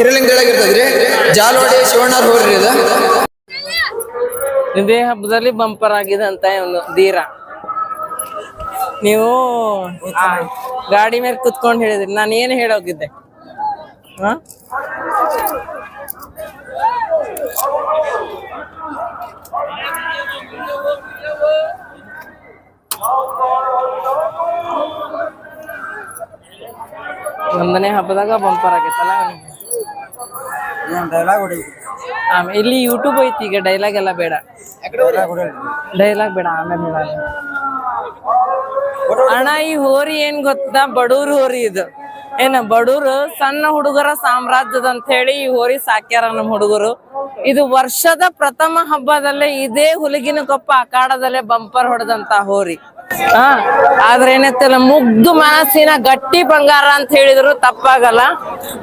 ಹಿರಲಿಂಗದೊಳಗಿರ್ತದ್ರಿ ಜಾಲವಾಡಿ ಶಿವಣ್ಣವ್ರ ಹೋಗ್ರಿ ಇದು. ಇದೇ ಹಬ್ಬದಲ್ಲಿ ಬಂಪರ್ ಆಗಿದೆ ಅಂತ ಒಂದು ಧೀರ. ನೀವು ಗಾಡಿ ಮೇಲೆ ಕುತ್ಕೊಂಡು ಹೇಳಿದ್ರಿ. ನಾನು ಏನು ಹೇಳೋಗಿದ್ದೆ ಒಂದನೇ ಹಬ್ಬದಾಗ ಬಂಪರ್ ಆಗೈತಲ್ಲ. ಆಮೇಲೆ ಇಲ್ಲಿ ಯೂಟ್ಯೂಬ್ ಐತಿ ಈಗ ಡೈಲಾಗ್ ಎಲ್ಲ ಬೇಡ. ಡೈಲಾಗ್ ಬೇಡ ಆಮೇಲೆ. ಅಣ್ಣ ಈ ಹೋರಿ ಏನ್ ಗೊತ್ತಾ? ಬಡೂರ್ ಹೋರಿ ಇದು. ಏನ ಬಡೂರು ಸಣ್ಣ ಹುಡುಗರ ಸಾಮ್ರಾಜ್ಯದ ಅಂತ ಹೇಳಿ ಈ ಹೋರಿ ಸಾಕ್ಯಾರ ನಮ್ಮ ಹುಡುಗರು. ಇದು ವರ್ಷದ ಪ್ರಥಮ ಹಬ್ಬದಲ್ಲೇ ಇದೇ ಹುಲಿಗಿನ ಕೊಪ್ಪ ಅಖಾಡದಲ್ಲೇ ಬಂಪರ್ ಹೊಡೆದಂತ ಹೋರಿ. ಆದ್ರೆ ಏನತ್ತಲ್ಲ ಮುಗ್ದು ಮನಸ್ಸಿನ ಗಟ್ಟಿ ಬಂಗಾರ ಅಂತ ಹೇಳಿದ್ರು ತಪ್ಪಾಗಲ್ಲ.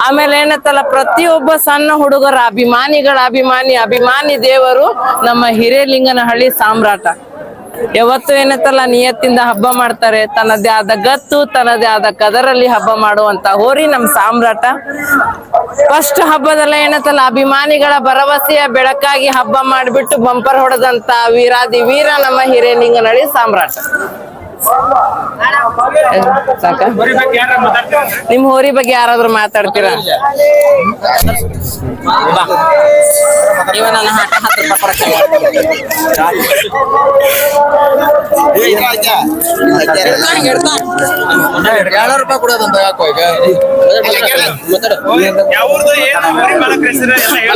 ಆಮೇಲೆ ಏನತ್ತಲ್ಲ ಪ್ರತಿಯೊಬ್ಬ ಸಣ್ಣ ಹುಡುಗರ ಅಭಿಮಾನಿಗಳ ಅಭಿಮಾನಿ ಅಭಿಮಾನಿ ದೇವರು ನಮ್ಮ ಹಿರೇಲಿಂಗನಹಳ್ಳಿ ಸಾಮ್ರಾಟ. ಯಾವತ್ತು ಏನತ್ತಲ್ಲ ನಿಯತ್ತಿಂದ ಹಬ್ಬ ಮಾಡ್ತಾರೆ. ತನ್ನದೇ ಆದ ಗತ್ತು, ತನ್ನದೇ ಆದ ಕದರಲ್ಲಿ ಹಬ್ಬ ಮಾಡುವಂತ ಹೋರಿ ನಮ್ಮ ಸಾಮ್ರಾಟ. ಫಸ್ಟ್ ಹಬ್ಬದಲ್ಲ ಏನತ್ತಲ್ಲ ಅಭಿಮಾನಿಗಳ ಭರವಸೆಯ ಬೆಳಕಾಗಿ ಹಬ್ಬ ಮಾಡಿಬಿಟ್ಟು ಬಂಪರ್ ಹೊಡೆದಂತ ವೀರಾದಿ ವೀರ ನಮ್ಮ ಹಿರೇಲಿಂಗನಹಳ್ಳಿ ಸಾಮ್ರಾಟ. ನಿಮ್ ಹೋರಿ ಬಗ್ಗೆ ಯಾರಾದ್ರೂ ಮಾತಾಡ್ತೀರಾ?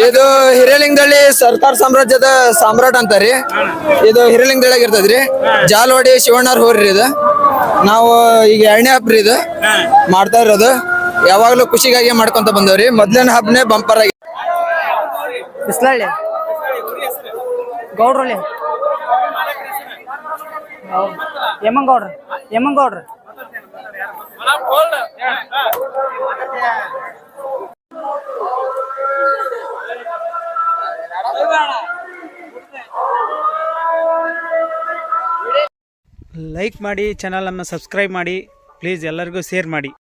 ಇದು ಹಿರೇಲಿಂಗದಳ್ಳಿ ಸರ್ದಾರ್ ಸಾಮ್ರಾಜ್ಯದ ಸಾಮ್ರಾಟ್ ಅಂತಾರಿ. ಇದು ಹಿರೇಲಿಂಗದೊಳಗೆ ಇರ್ತದ್ರಿ. ಜಾಲವಾಡಿ ಶಿವಣ್ಣರ್ ಹೋರಿ ಇದು. ನಾವು ಈಗ ಎರಡನೇ ಹಬ್ಬ ಇದು. ಮಾಡ್ತಾ ಇರೋದು. ಯಾವಾಗ್ಲೂ ಖುಷಿಗಾಗಿ ಮಾಡ್ಕೊಂತ ಬಂದವ್ರಿ. ಮೊದ್ಲಿನ ಹಬ್ಬನೇ ಬಂಪರ್ ಆಗಿ ಗೌಡ್ರಲ್ಲಿ ಯಮಂಗೌಡ್ರು ಯಮಂಗೌಡ್ರು. ಲೈಕ್ ಮಾಡಿ ಚಾನಲನ್ನು ಸಬ್ಸ್ಕ್ರೈಬ್ ಮಾಡಿ ಪ್ಲೀಸ್ ಎಲ್ಲರಿಗೂ ಶೇರ್ ಮಾಡಿ.